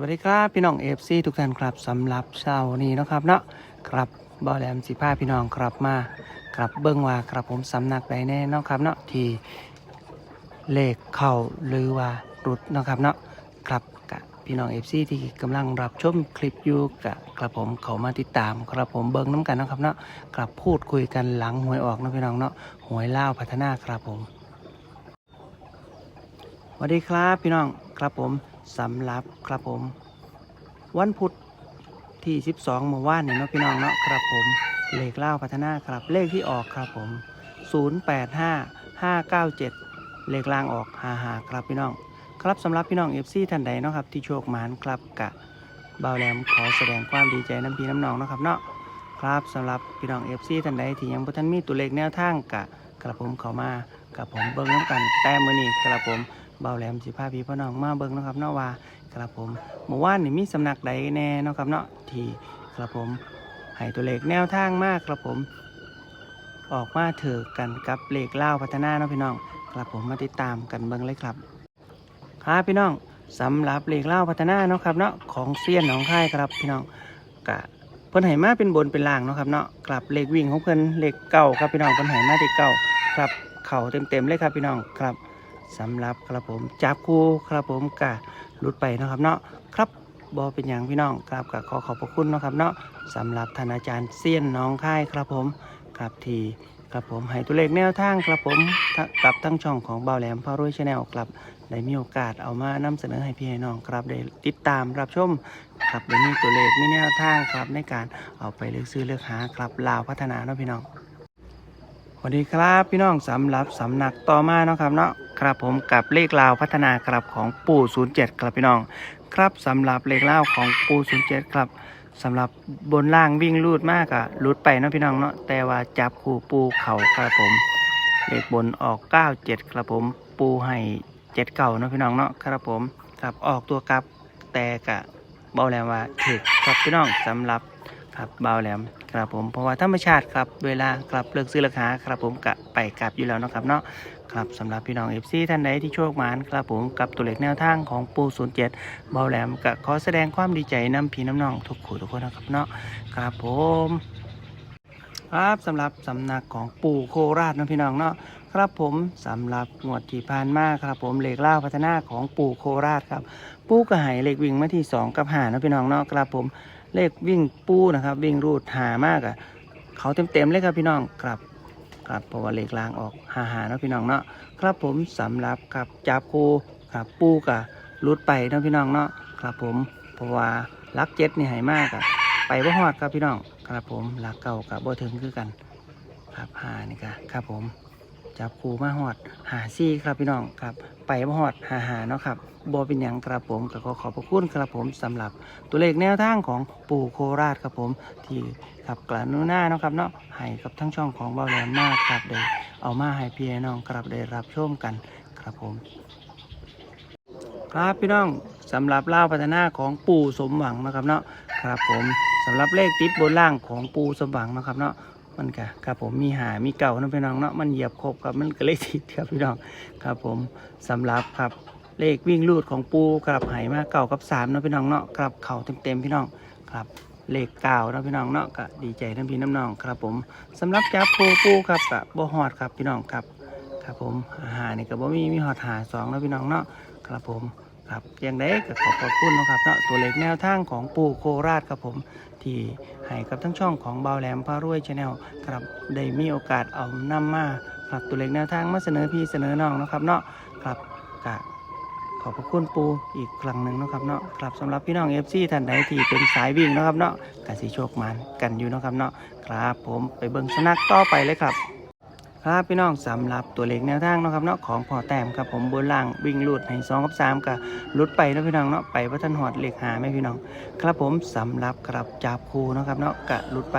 วัสดีครับพี่น้องเอฟซีทุกท่านครับสำหรับเช้านี้นะครับเนาะครับบอแหลมสิพาพี่น้องครับมากลับเบิ้งว่าครับผมสำนักใดแน่นาะครับเนาะที่เลขเข้าหรือว่ารุดนะครับเนาะครับกับพี่น้องเอฟซีที่กำลังรับชมคลิปอยู่กับครับผมเขามาติดตามครับผมเบิ้งน้ำกันนะครับเนาะกลับพูดคุยกันหลังหวยออกนะพี่น้องเนาะหวยเล่าพัฒนาครับผมสวัสดีครับพี่น้องครับผม สำหรับครับผม วันพุธที่ 12เมื่อวานเนี่ยเนาะพี่น้องเนาะครับผมเลขเล่าพัฒนาครับเลขที่ออกครับผม 085 597 เลขล่างออก55ครับพี่น้อง ครับสำหรับพี่น้อง FC ท่านใดเนาะครับที่โชคหมานครับกะบ่าแหลมขอแสดงความดีใจน้ำพี่น้ำนองเนาะครับเนาะครับสำหรับพี่น้อง FC ท่านใดที่ยังบ่ทันมีตัวเลขแนวทางกะกระผมเข้ามากับผมเบิ่งน้ำกันแต่มือนี้กระผม เบาแหลมสิพาพี่พ่อน้องมาเบิ่งนะครับเนาะว่าครับผมเมื่อวานนี่มีสำนักใดแน่เนาะครับเนาะที่ครับผมให้ตัวเลขแนวทางมากครับผม ออกมาถือกันกับเลขเล่าพัฒนาเนาะพี่น้องครับผมมาติดตามกันเบิ่งเลยครับครับพี่น้องสำหรับเลขเล่าพัฒนาเนาะครับเนาะของเซียนหนองค่ายครับพี่น้องกะเพิ่นให้มาเป็นบนเป็นล่างเนาะครับเนาะกลับเลขวิ่งของเพิ่นเลขเก่าครับพี่น้องเพิ่นให้มาที่เก่าครับเข่าเต็มๆเลยครับพี่น้องครับ สำหรับครับผมจับคู่ครับผมกะหลุดไปเนาะครับเนาะครับบอเป็นอย่างพี่น้องครับกะขอขอบพระคุณเนาะครับเนาะสำหรับท่านอาจารย์เซียนน้องค่ายครับผมครับทีครับผมให้ตัวเลขแนวทางครับผมทะกับทั้งช่องของเบาแหลมพารวยชาแนลครับได้มีโอกาสเอามานำเสนอให้พี่ให้น้องครับได้ติดตามรับชมครับได้มีตัวเลขมีแนวทางครับในการเอาไปเลือกซื้อเลือกหาครับลาวพัฒนาเนาะพี่น้อง สวัสดีครับพี่น้องสำหรับสำนักต่อมาเนาะครับเนาะครับผมกับเลขลาวพัฒนาครับของปู่ 07 ครับพี่น้อง ครับสำหรับเลขลาวของปู่ 07 ครับสำหรับบนล่างวิ่งลูดมากอะลุดไปเนาะพี่น้องเนาะแต่ว่าจับคู่ปูเข่าครับผม เลขบนออก 97 ครับผมปูให้7เก่าเนาะพี่น้องเนาะครับผมครับออกตัวกลับแต่กะเบาแหลมว่าถึกครับพี่น้องสำหรับ ครับเบาแหลมครับผมเพราะว่าธรรมชาติครับเวลากลับเลิกซื้อราคาครับผมกะไปกลับอยู่แล้วนะครับเนาะครับสำหรับพี่น้องเอฟซีท่านใดที่โชคหมานครับผมกับตัวเลขแนวทางของปูศูนย์เจ็ดเบาแหลมกะขอแสดงความดีใจน้ำพีน้ำน้องทุกขู่ทุกคนนะครับเนาะครับผมครับสำหรับสำนักของปู่โคราชนะพี่น้องเนาะครับผมสำหรับงวดที่ผ่านมาครับผมเลขล่าพัฒนาของปู่โคราชครับ ปู่กระหายเลขวิ่งมาที่สองกับหานะพี่น้องเนาะครับผม เลขวิ่งปูนะครับ วิ่งรูดหามากอะเขาเต็มๆเลยครับพี่น้องครับครับเพราะว่าเลขลางออกหาหาเนาะพี่น้องเนาะครับผมสำหรับครับจับคูครับปูกับรูดไปเนาะพี่น้องเนาะครับผมเพราะว่าลักเจ็ดนี่หายมากอะไปบ่ฮอดครับพี่น้องครับผมลักเก่ากับบ่ถึงคือกัน ครับหานี่ก็ครับผม จับคูมาฮอดหาซี่ครับพี่น้องครับ ไปบ่ฮอดหาหาเนาะครับบ่เป็นหยังครับผมก็ขอขอบพระคุณครับผมสำหรับตัวเลขแนวทางของปู่โคราชครับผม ที่ขับกลานุหน้าเนาะครับเนาะให้กับทั้งช่องของเบาแหลมมากครับได้เอามาให้พี่น้องครับได้รับชมกันครับผม ครับพี่น้องสำหรับเล่าพัฒนาของปู่สมหวังนะครับเนาะครับผมสำหรับเลขติดบนล่างของปู่สมหวังนะครับเนาะ มันก็ครับผมมีหามีเก่านะพี่น้องเนาะมันเหยียบครบครับมันก็เลยติดครับพี่น้องครับผมสำหรับครับเลขวิ่งลูดของปูครับไหมาเก่ากับสามนะพี่น้องเนาะครับเข่าเต็มๆพี่น้องครับเลขเก่านะพี่น้องเนาะก็ดีใจทั้งพี่น้ำน้องครับผมสำหรับจับปูปูครับกับบ่ฮอดครับพี่น้องครับครับผมอาหารนี่ก็บ่มีมีฮอดหาสองนะพี่น้องเนาะครับผม ครับยังไดก็ขอบพระคุณนะครับเนาะตัวเลขแนวทางของปูโคราชครับผมที่ให้กับทั้งช่องของเบาแหลมพารวยชาแนลครับได้มีโอกาสเอานำมาครับตัวเลขแนวทางมาเสนอพี่เสนอน้องนะครับเนาะครับกะขอบพระคุณปูอีกครั้งหนึ่งนะครับเนาะครับสำหรับพี่น้องเอฟซีท่านใดที่เป็นสายวิ่งนะครับเนาะกสิโชคมันกันอยู่นะครับเนาะครับผมไปเบิ่งสนักต่อไปเลยครับ ครับพี่น้องสำหรับตัวเลขแนวทางเนาะครับเนาะของพอแต้มครับผมบนล่างวิ่งลูดให้สองกับสามกับลุดไปเนาะพี่น้องเนาะไปพระท่านหอดเลขหาไหม่พี่น้อง ครับผมสำหรับกรับจับคูเนาะครับเนาะกะลุดไป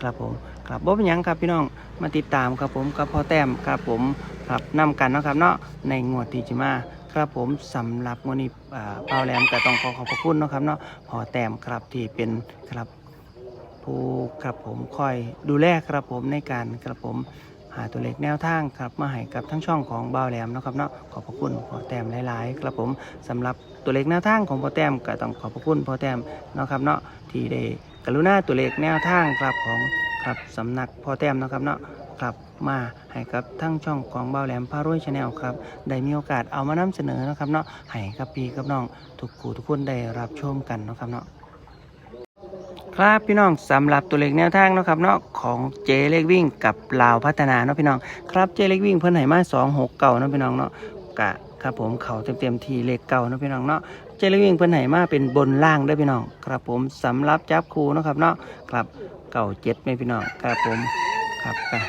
ครับผมครับบ่เป็นหยังครับพี่น้องมาติดตามครับผมกับพอแต้มครับผมครับนำกันเนาะครับเนาะในงวดที่จะมาครับผมสำหรับมื้อนี้อ่าเปาแหลมก็ต้องขอขอบพระคุณเนาะครับเนาะพอแต้มครับที่เป็นครับผู้ครับผมคอยดูแลครับผมในการครับผม หาตัวเลขแนวทางครับมาให้กับทั้งช่องของเบาแหลมนะครับเนาะขอบพระคุณพอแต้มหลายๆ ครับผมสำหรับตัวเลขแนวทางของพ่อแต้มก็ต้องขอบพระคุณพ่อแต้มนะครับเนาะที่ได้กรุณาตัวเลขแนวทางครับของครับสำนักพ่อแต้มนะครับเนาะครับมาให้กับทั้งช่องของเบาแหลมพารวยชาแนลครับได้มีโอกาสเอามานำเสนอนะครับเนาะให้กับพี่กับน้องทุกคู่ทุกคนได้รับชมกันนะครับเนาะ ครับพี่น้องสำหรับตัวเลขแนวทางเนาะครับเนาะของเจเล็กวิ่งกับลาวพัฒนาเนาะพี่น้องครับเจเล็กวิ่งเพิ่นให้มา2 6เก่าเนาะพี่น้องเนาะกะครับผมเขาเต็มๆทีเลขเก่าเนาะพี่น้องเนาะเจเล็กวิ่งเพิ่นให้มาเป็นบนล่างด้วยพี่น้องครับผมสำหรับจับคู่เนาะครับเนาะครับเก่าเจ็ดไหมพี่น้องครับผมครับกะ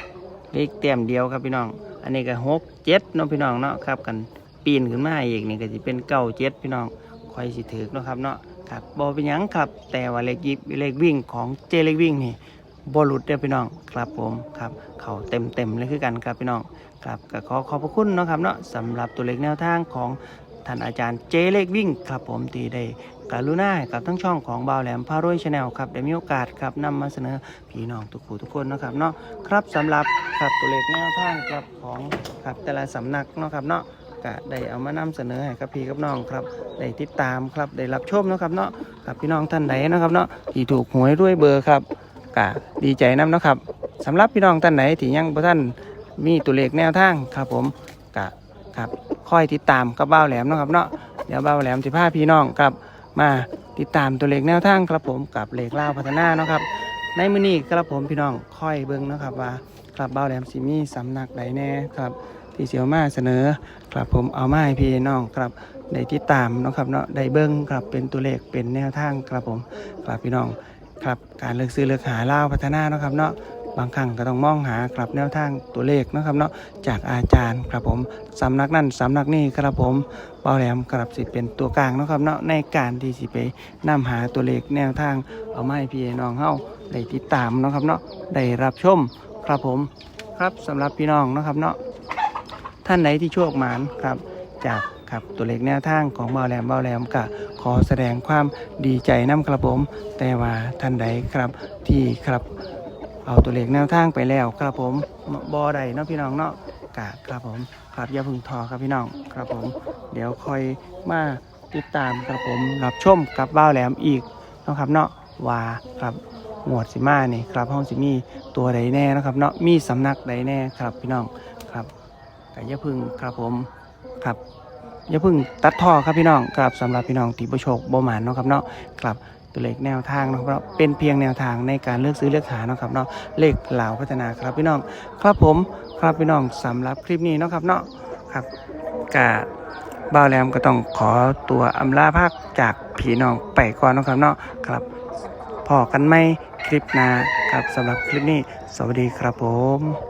เลขเต็มเดียวครับพี่น้อง อันนี้ก็หกเจ็ดเนาะพี่น้องเนาะครับกันปีนขึ้นมาอีกนี่ก็จะเป็นเก่าเจ็ดพี่น้องคอยสิถือเนาะครับเนาะ ครับบอเป็นยังครับ แต่ว่าเลขยิบเลขวิ่งของเจเลขวิ่งนี่บอลุดเด้อพี่น้องครับผมครับเขาเต็มเต็มเลยคือกันครับพี่น้องครับก็ขอขอบพระคุณเนาะครับเนาะสำหรับตัวเลขแนวทางของท่านอาจารย์เจเลขวิ่งครับผมที่ได้กรุณาให้กับทั้งช่องของบ่าวแหลมพารวยชาแนลครับได้มีโอกาสครับนำมาเสนอพี่น้องทุกผู้ทุกคนเนาะครับเนาะครับสำหรับครับตัวเลขแนวทางครับของครับแต่ละสำนักเนาะครับเนาะ ก็ได้เอามานำเสนอให้กับพี่กับน้องครับได้ติดตามครับได้รับชมเนาะครับเนาะครับพี่น้องท่านใดเนาะครับเนาะที่ถูกหวยด้วยเบอร์ครับกะดีใจนํเนาะครับสำหรับพี่น้องท่านไหนที่ยังบ่ท่านมีตัวเลขแนวทางครับผมกะครับคอยติดตามกับบ้าวแหลมเนาะครับเนาะเดี๋ยวบ้าวแหลมสิพาพี่น้องครับมาติดตามตัวเลขแนวทางครับผมกับเลขเล่าพัฒนาเนาะครับในมือนี้ครับผมพี่น้องคอยเบิ่งเนาะครับว่าครับบ้าวแหลมสิมีสำนักใดแน่ครับ ที่เสียวมาเสนอครับผมเอามาให้พี่น้องครับได้ติดตามนะครับเนาะได้เบิ้งครับเป็นตัวเลขเป็นแนวทางครับผมครับพี่น้องครับการเลือกซื้อเลือกหาเล่าพัฒนาเนาะครับเนาะบางครั้งก็ต้องมองหาครับแนวทางตัวเลขเนาะครับเนาะจากอาจารย์ครับผมสำนักนั่นสำนักนี่ครับผมเบาแหลมครับสิเป็นตัวกลางเนาะครับเนาะในการที่สิไปนำหาตัวเลขแนวทางเอามาให้พี่น้องเฮาได้ติดตามเนาะครับเนาะได้รับชมครับผมครับสำหรับพี่น้องนะครับเนาะ ท่านไหนที่โชคหมานครับจากครับตัวเลขแนวทางของเบาแหลมเบาแหลมกะขอแสดงความดีใจน้ำครับผม แต่ว่าท่านใดครับที่ครับเอาตัวเลขแนวทางไปแล้วครับผมบอใดเนาะพี่น้องเนาะกะครับผมครับอย่าพึ่งทอครับพี่น้องครับผม เดี๋ยวคอยมาติดตามครับผมรับชมกับเบ้าแหลมอีกนะครับเนาะว่าครับหมวดสิมานี่ครับห้องสิมีตัวใดแน่นะครับเนาะมีสำนักใดแน่ครับพี่น้องครับ กะอย่าพึ่งครับผมครับอย่าพิ่งตัดท่อครับพี่น้องครับสำหรับพี่น้องที่ประโชคบ่หมานเนาะครับเนาะครับตัวเลขแนวทางเนาะครับเป็นเพียงแนวทางในการเลือกซื้อเลือกหาเนาะครับเนาะเลขเหล่าพัฒนาครับพี่น้องครับผมครับพี่น้องสำหรับคลิปนี้เนาะครับเนาะครับกะบ่าวแหลมก็ต้องขอตัวอำลาภาคจากพี่น้องไปก่อนเนาะครับเนาะครับพอกันไหมคลิปหน้าครับสำหรับคลิปนี้ สวัสดีครับผม